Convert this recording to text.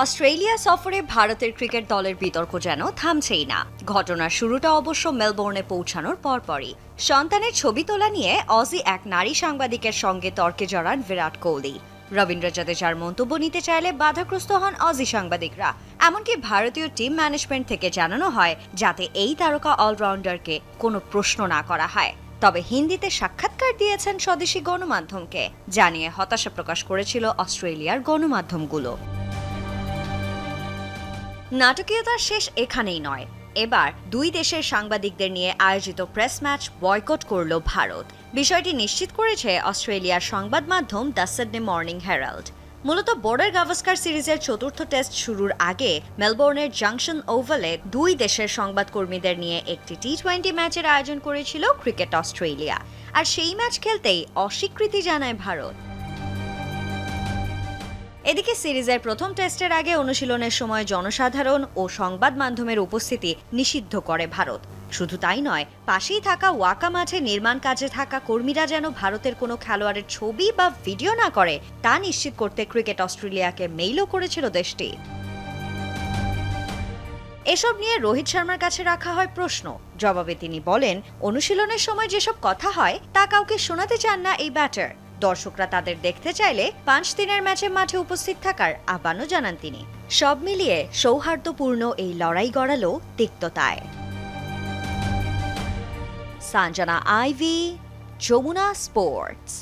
Australia সফরে ভারতের cricket দলের বিতর্ক যেন থামছেই না। ঘটনার শুরুটা অবশ্য মেলবোর্নে পৌঁছানোর পরপরই। সন্তানের ছবি তোলা নিয়ে অজি এক নারী সাংবাদিকের সঙ্গে তর্কে জড়ান বিরাট কোহলি। রবীন্দ্র জাদেজার মন্তব্য নিতে চাইলে বাধাগ্রস্ত হন অজি সাংবাদিকরা। এমনকি ভারতীয় টিম ম্যানেজমেন্ট থেকে জানানো হয়, যাতে এই তারকা অলরাউন্ডারকে কোনো প্রশ্ন না করা হয়। তবে হিন্দিতে সাক্ষাৎকার দিয়েছেন স্বদেশি গণমাধ্যমকে। জানিয়ে হতাশা প্রকাশ করেছিল অস্ট্রেলিয়ার গণমাধ্যমগুলো। নাটকীয়তার শেষ এখানেই নয়। এবার দুই দেশের সাংবাদিকদের নিয়ে আয়োজিত প্রেস ম্যাচ বয়কট করল ভারত। বিষয়টি নিশ্চিত করেছে অস্ট্রেলিয়ার সংবাদ মাধ্যম দ্য সিডনি মর্নিং হেরাল্ড। মূলত বর্ডার গাভাস্কার সিরিজের চতুর্থ টেস্ট শুরুর আগে মেলবোর্নের জাংশন ওভালে দুই দেশের সংবাদকর্মীদের নিয়ে একটি টি টোয়েন্টি ম্যাচের আয়োজন করেছিল ক্রিকেট অস্ট্রেলিয়া। আর সেই ম্যাচ খেলতেই অস্বীকৃতি জানায় ভারত। এদিকে সিরিজের প্রথম টেস্টের আগে অনুশীলনের সময় জনসাধারণ ও সংবাদ মাধ্যমের উপস্থিতি নিষিদ্ধ করে ভারত। শুধু তাই নয়, পাশেই থাকা ওয়াকা মাঠে নির্মাণ কাজে থাকা কর্মীরা যেন ভারতের কোনো খেলোয়াড়ের ছবি বা ভিডিও না করে, তা নিশ্চিত করতে ক্রিকেট অস্ট্রেলিয়াকে মেইলও করেছিল দেশটি। এসব নিয়ে রোহিত শর্মার কাছে রাখা হয় প্রশ্ন। জবাবে তিনি বলেন, অনুশীলনের সময় যেসব কথা হয়, তা কাউকে শোনাতে চান না এই ব্যাটার দর্শকরা তাদের দেখতে চাইলে পাঁচ দিনের ম্যাচে মাঠে উপস্থিত থাকার আহ্বানও জানান তিনি। সব মিলিয়ে সৌহার্দ্যপূর্ণ এই লড়াই গড়ালো তিক্ততায়। Sanjana Ivy, Jamuna sports.